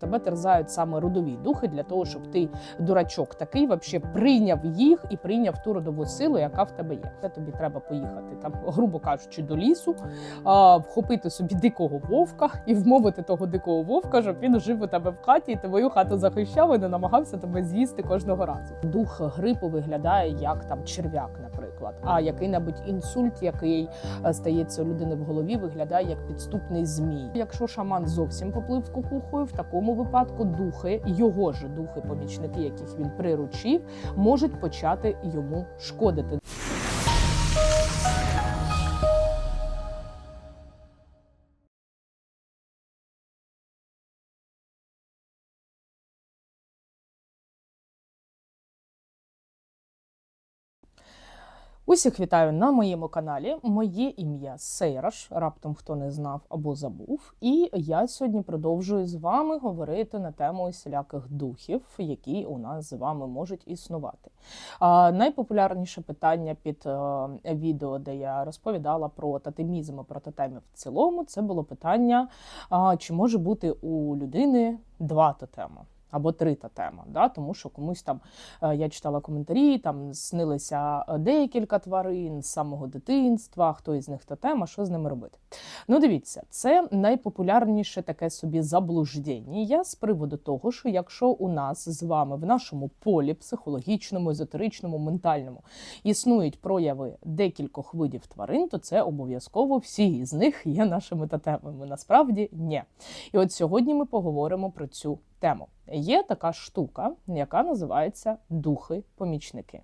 Тебе терзають саме родові духи для того, щоб ти дурачок такий вообще прийняв їх і прийняв ту родову силу, яка в тебе є. Це тобі треба поїхати там, грубо кажучи, до лісу, а, вхопити собі дикого вовка і вмовити того дикого вовка, щоб він жив у тебе в хаті і твою хату захищав і не намагався тебе з'їсти кожного разу. Дух грипу виглядає як там черв'як, наприклад. А який-небудь інсульт, який е, стається у людини в голові, виглядає як підступний змій. Якщо шаман зовсім поплив кукухою, в такому випадку духи, його ж духи, помічники, яких він приручив, можуть почати йому шкодити. Усіх вітаю на моєму каналі. Моє ім'я Сейраш, раптом хто не знав або забув. І я сьогодні продовжую з вами говорити на тему усіляких духів, які у нас з вами можуть існувати. А, найпопулярніше питання під е, відео, де я розповідала про тотемізм і про тотеми в цілому, це було питання: а, чи може бути у людини два тотеми? Або три тотема, да? тому що комусь там е, я читала коментарі, там снилися е, декілька тварин з самого дитинства, хто із них тотема, що з ними робити. Ну, дивіться, це найпопулярніше таке собі заблуждення з приводу того, що якщо у нас з вами в нашому полі психологічному, езотеричному, ментальному існують прояви декількох видів тварин, то це обов'язково всі з них є нашими тотемами. Насправді ні. І от сьогодні ми поговоримо про цю тему. Є така штука, яка називається духи-помічники.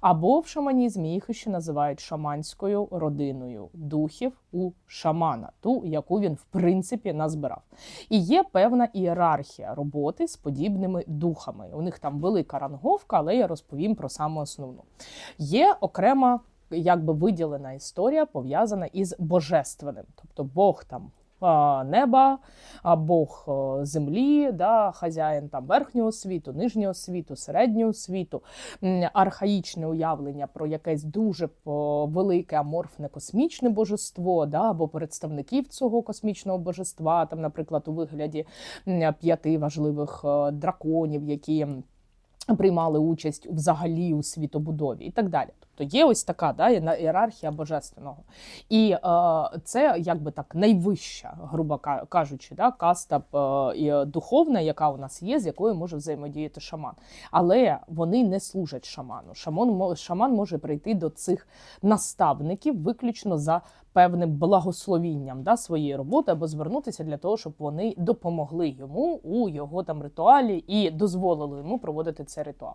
Або в шаманізмі їх ще називають шаманською родиною духів у шамана, ту, яку він в принципі назбирав. І є певна ієрархія роботи з подібними духами. У них там велика ранговка, але я розповім про саму основну. Є окрема. Якби виділена історія пов'язана із божественним, тобто Бог там неба, Бог землі, да, хазяїн там верхнього світу, нижнього світу, середнього світу, архаїчне уявлення про якесь дуже велике аморфне космічне божество, да, або представників цього космічного божества, там, наприклад, у вигляді п'яти важливих е, драконів, які приймали участь взагалі у світобудові і так далі. Тобто є ось така да, ієрархія божественного. І е, це якби так найвища, грубо кажучи, да, каста е, духовна, яка у нас є, з якою може взаємодіяти шаман. Але вони не служать шаману. Шаман, шаман може прийти до цих наставників виключно за певним благословінням да, своєї роботи або звернутися для того, щоб вони допомогли йому у його там ритуалі і дозволили йому проводити цей ритуал.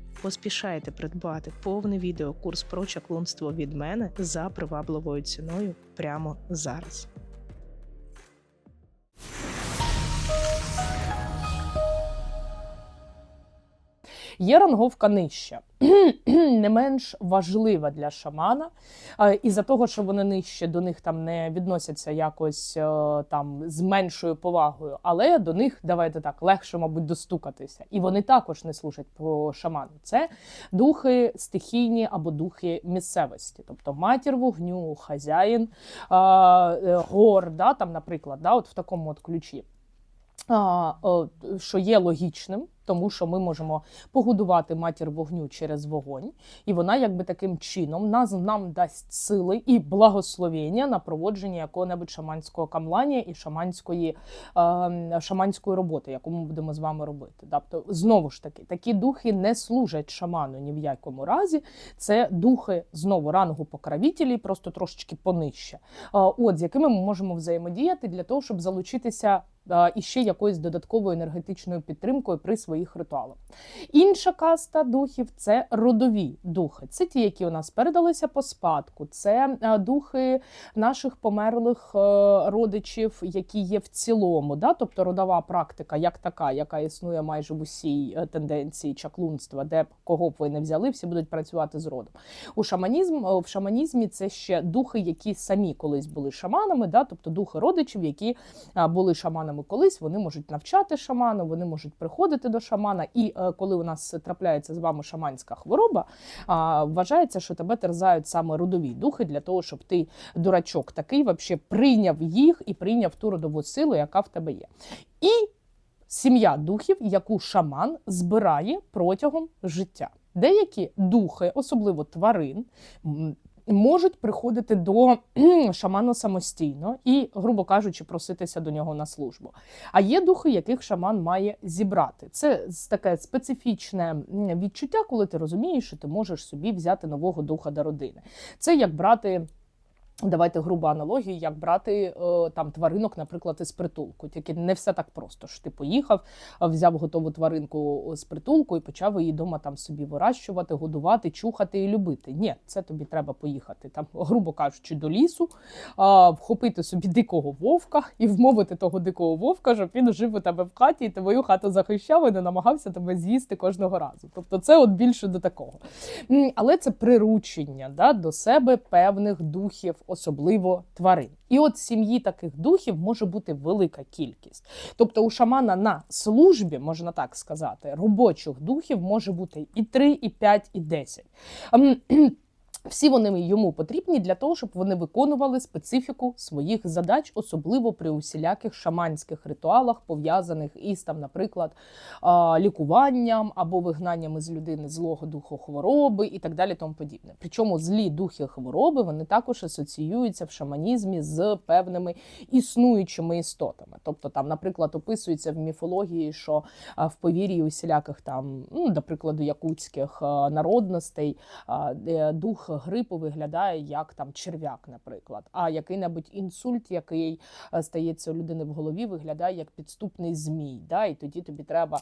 Поспішайте придбати повний відеокурс про чаклунство від мене за привабливою ціною прямо зараз. Є ранговка нижча, не менш важлива для шамана. Е, Із-за того, що вони нижче, до них там не відносяться якось е, там з меншою повагою, але до них, давайте так, легше, мабуть, достукатися. І вони також не служать по шаману. Це духи стихійні або духи місцевості, тобто матір вогню, хазяїн, е, гор, да, там, наприклад, да, от в такому от ключі. Що є логічним, Тому що ми можемо погодувати матір вогню через вогонь, і вона, якби таким чином, нас нам дасть сили і благословення на проводження якого-небудь шаманського камлання і шаманської, е, шаманської роботи, яку ми будемо з вами робити. Тобто, знову ж таки, такі духи не служать шаману ні в якому разі. Це духи знову рангу покровителі, просто трошечки понижче. Е, От з якими ми можемо взаємодіяти для того, щоб залучитися е, іще якоюсь додатковою енергетичною підтримкою при своїх ритуалах. Інша каста духів це родові духи. Це ті, які у нас передалися по спадку. Це е, духи наших померлих е, родичів, які є в цілому. Да? Тобто родова практика, як така, яка існує майже в усій е, тенденції чаклунства, де кого б ви не взяли, всі будуть працювати з родом. У шаманізм в шаманізмі це ще духи, які самі колись були шаманами, да? тобто духи родичів, які були шаманами колись, вони можуть навчати шаману, вони можуть приходити до шамана. І е, коли у нас трапляється з вами шаманська хвороба, вважається, що тебе терзають саме родові духи для того, щоб ти, дурачок, такий вообще прийняв їх і прийняв ту родову силу, яка в тебе є. І сім'я духів, яку шаман збирає протягом життя. Деякі духи, особливо тварин, можуть приходити до шаману самостійно і, грубо кажучи, проситися до нього на службу. А є духи, яких шаман має зібрати. Це таке специфічне відчуття, коли ти розумієш, що ти можеш собі взяти нового духа до родини. Це як брати. Давайте грубу аналогію, як брати е, там тваринок, наприклад, із притулку. Тільки не все так просто. Що ти поїхав, е, взяв готову тваринку з притулку і почав її дома там собі вирощувати, годувати, чухати і любити. Ні, це тобі треба поїхати там, грубо кажучи, до лісу, а, вхопити собі дикого вовка і вмовити того дикого вовка, щоб він жив у тебе в хаті і твою хату захищав і не намагався тебе з'їсти кожного разу. Тобто, це от більше до такого. Але це приручення да, до себе певних духів, особливо тварин. І от сім'ї таких духів може бути велика кількість. Тобто у шамана на службі, можна так сказати, робочих духів може бути і 3, і 5, і 10. Всі вони йому потрібні для того, щоб вони виконували специфіку своїх задач, особливо при усіляких шаманських ритуалах, пов'язаних із там, наприклад, лікуванням або вигнанням із людини злого духу хвороби і так далі. Тому подібне. Причому злі духи хвороби вони також асоціюються в шаманізмі з певними існуючими істотами. Тобто, там, наприклад, описується в міфології, що в повір'ї усіляких там, ну, до прикладу, якутських народностей дух грипу виглядає як там черв'як, наприклад. А який-небудь інсульт, який е, стається у людини в голові, виглядає як підступний змій. Да? І тоді тобі треба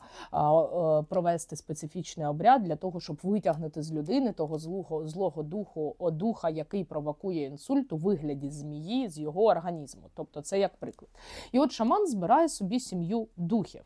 провести специфічний обряд для того, щоб витягнути з людини того злого злого духу, духа, який провокує інсульт у вигляді змії з його організму. Тобто, це як приклад. І от шаман збирає собі сім'ю духів.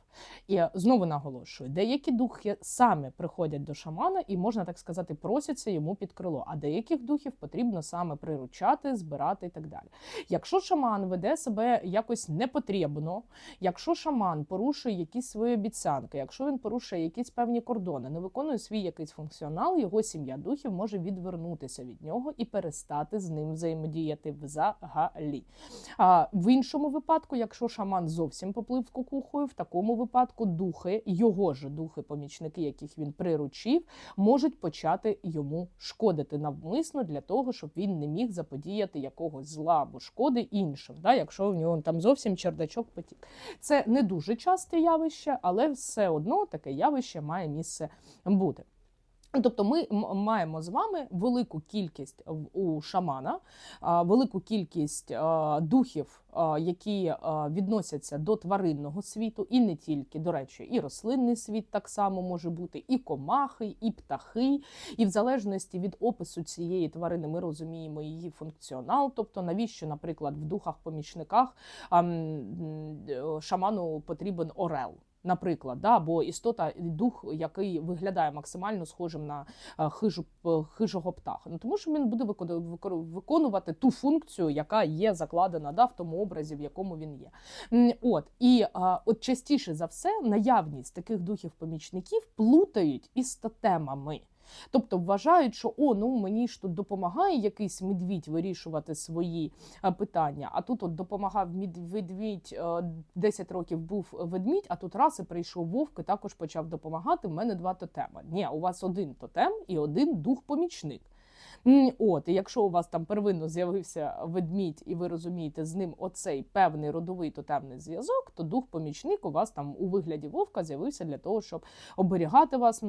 І е, знову наголошую, деякі духи самі приходять до шамана і, можна так сказати, просяться йому під крило. А деяких духів потрібно саме приручати, збирати і так далі. Якщо шаман веде себе якось непотрібно, якщо шаман порушує якісь свої обіцянки, якщо він порушує якісь певні кордони, не виконує свій якийсь функціонал, його сім'я духів може відвернутися від нього і перестати з ним взаємодіяти взагалі. А в іншому випадку, якщо шаман зовсім поплив кукухою, в такому випадку духи, його ж духи-помічники, яких він приручив, можуть почати йому шкодити навмисно для того, щоб він не міг заподіяти якогось зла або шкоди іншим, да, якщо в нього там зовсім чердачок потік. Це не дуже часте явище, але все одно таке явище має місце бути. Тобто ми маємо з вами велику кількість у шамана, велику кількість духів, які відносяться до тваринного світу, і не тільки, до речі, і рослинний світ так само може бути, і комахи, і птахи. І в залежності від опису цієї тварини ми розуміємо її функціонал. Тобто, навіщо, наприклад, в духах-помічниках шаману потрібен орел. Наприклад, да, бо істота дух, який виглядає максимально схожим на е, хижу хижого птаха. Ну тому що він буде виконувати ту функцію, яка є закладена да, в тому образі, в якому він є. От і от частіше за все наявність таких духів-помічників плутають із тотемами. Тобто вважають, що о, ну мені ж тут допомагає якийсь медвідь вирішувати свої е, питання. А тут от допомагав мід- ведмідь, е, 10 років був ведмідь, а тут раз і прийшов вовк і також почав допомагати. У мене два тотема. Ні, у вас один тотем і один дух-помічник. От, і якщо у вас там первинно з'явився ведмідь, і ви розумієте з ним оцей певний родовий тотемний зв'язок, то дух-помічник у вас там у вигляді вовка з'явився для того, щоб оберігати вас,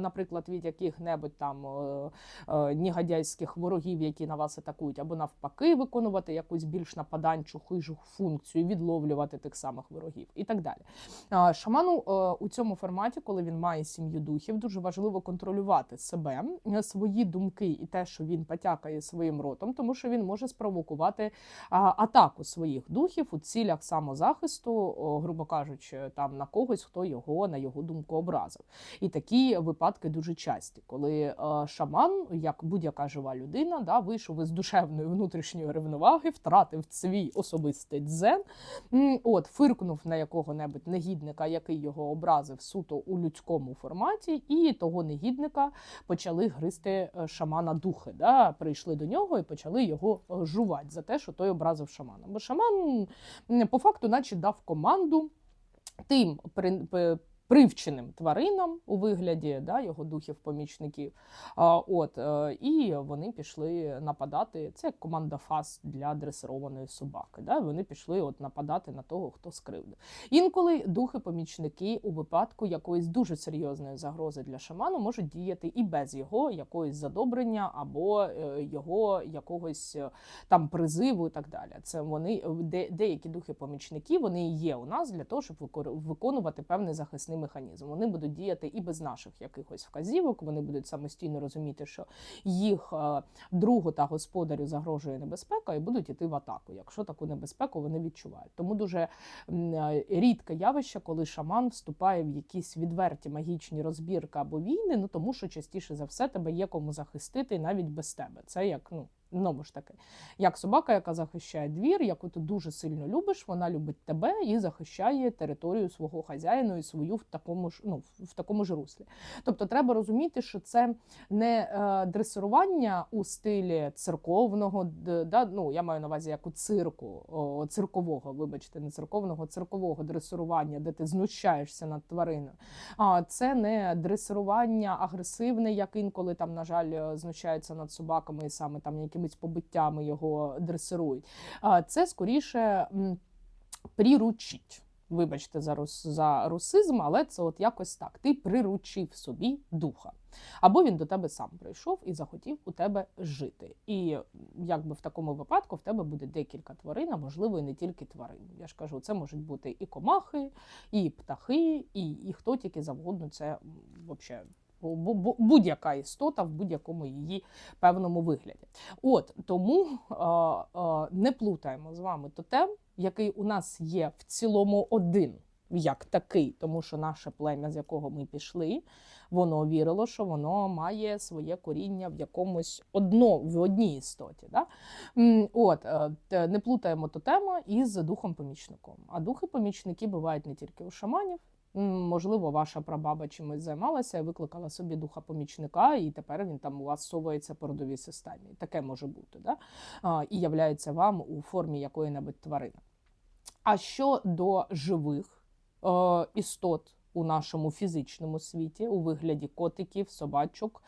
наприклад, від яких-небудь там е, е, негодяйських ворогів, які на вас атакують, або навпаки, виконувати якусь більш нападанчу хижу функцію, відловлювати тих самих ворогів і так далі. Шаману е, у цьому форматі, коли він має сім'ю духів, дуже важливо контролювати себе, свої думки і те, що він потякає своїм ротом, тому що він може спровокувати атаку своїх духів у цілях самозахисту, грубо кажучи, там на когось, хто його на його думку образив. І такі випадки дуже часті, коли е, шаман, як будь-яка жива людина, да, вийшов із душевної внутрішньої ревноваги, втратив свій особистий дзен, от фиркнув на якого-небудь негідника, який його образив суто у людському форматі, і того негідника почали гризти е, шамана духи. Да? Прийшли до нього і почали його е, жувати за те, що той образив шамана. Бо шаман по факту, наче дав команду тим при- привченим тваринам у вигляді да, його духів-помічників. От, е, і вони пішли нападати. Це команда фас для дресированої собаки. Да? Вони пішли от нападати на того, хто скривдив. Інколи духи-помічники у випадку якоїсь дуже серйозної загрози для шаману можуть діяти і без його якоїсь задобрення або е, його якогось е, там призиву і так далі. Це вони де, деякі духи-помічники вони є у нас для того, щоб виконувати певний захисний механізм. Вони будуть діяти і без наших якихось вказівок. Вони будуть самостійно розуміти, що їх е, другу та господарю загрожує небезпека, і будуть іти в атаку, якщо таку небезпеку вони відчувають. Тому дуже е, рідке явище, коли шаман вступає в якісь відверті магічні розбірки або війни, ну тому що частіше за все тебе є кому захистити навіть без тебе. Це як ну. Знову ж таки, як собака, яка захищає двір, яку ти дуже сильно любиш, вона любить тебе і захищає територію свого хазяїна і свою в такому ж ну в такому ж руслі. Тобто, треба розуміти, що це не е, дресирування у стилі церковного, да, ну я маю на увазі як у цирку, о, циркового, вибачте, не церковного, циркового дресирування, де ти знущаєшся над твариною. А це не дресирування агресивне, як інколи там, на жаль, знущаються над собаками і саме там якимись побиттями його дресирують. Це скоріше приручить. Вибачте за рус за русизм, але це от якось так. Ти приручив собі духа. Або він до тебе сам прийшов і захотів у тебе жити. І якби в такому випадку в тебе буде декілька тварин, а можливо, і не тільки тварин. Я ж кажу, це можуть бути і комахи, і птахи, і, і хто тільки завгодно. Це взагалі будь-яка істота в будь-якому її певному вигляді. От тому е, е, не плутаємо з вами тотем, який у нас є в цілому один. Як такий, тому що наше плем'я, з якого ми пішли, воно вірило, що воно має своє коріння в якомусь одно, в одній істоті. Да? От е, не плутаємо тотема із духом-помічником. А духи-помічники бувають не тільки у шаманів. Можливо, ваша прабаба чимось займалася викликала собі духа помічника, і тепер він там у вас совується по родовій системі. Таке може бути, да? і являється вам у формі якої-небудь тварини. А що до живих е, істот у нашому фізичному світі, у вигляді котиків, собачок,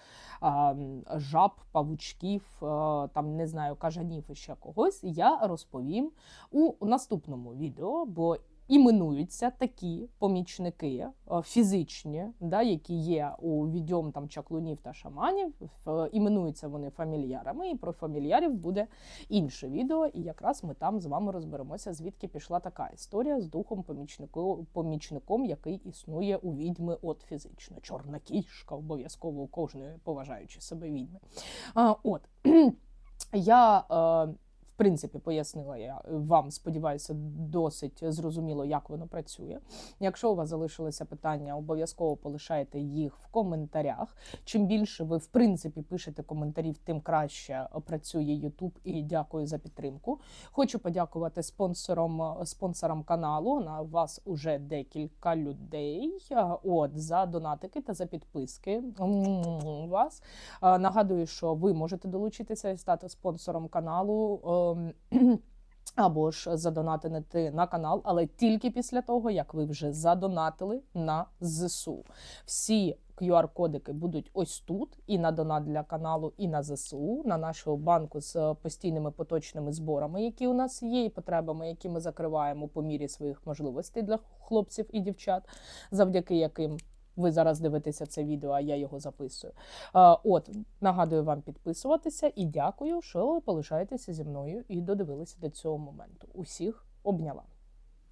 жаб, павучків, е, там не знаю, кажанів і ще когось, я розповім у наступному відео, бо іменуються такі помічники е, фізичні, да, які є у відьом там чаклунів та шаманів. Іменуються вони фамільярами, і про фамільярів буде інше відео. І якраз ми там з вами розберемося, звідки пішла така історія з духом помічнику, помічником, який існує у відьми от фізично. Чорна кішка, обов'язково у кожної поважаючи себе відьми. А, от я. Е, принципі пояснила я вам, сподіваюся, досить зрозуміло, як воно працює. Якщо у вас залишилися питання, обов'язково полишайте їх в коментарях. Чим більше ви в принципі пишете коментарів, тим краще працює YouTube і дякую за підтримку. Хочу подякувати спонсорам спонсорам каналу. На вас уже декілька людей. От за донатики та за підписки. Вас нагадую, що ви можете долучитися і стати спонсором каналу. Або ж задонатити на канал, але тільки після того, як ви вже задонатили на ЗСУ. Всі QR-кодики будуть ось тут, і на донат для каналу, і на ЗСУ, на нашу банку з постійними поточними зборами, які у нас є, і потребами, які ми закриваємо по мірі своїх можливостей для хлопців і дівчат, завдяки яким ви зараз дивитеся це відео, а я його записую. От нагадую вам підписуватися і дякую, що полишаєтеся зі мною і додивилися до цього моменту. Усіх обняла.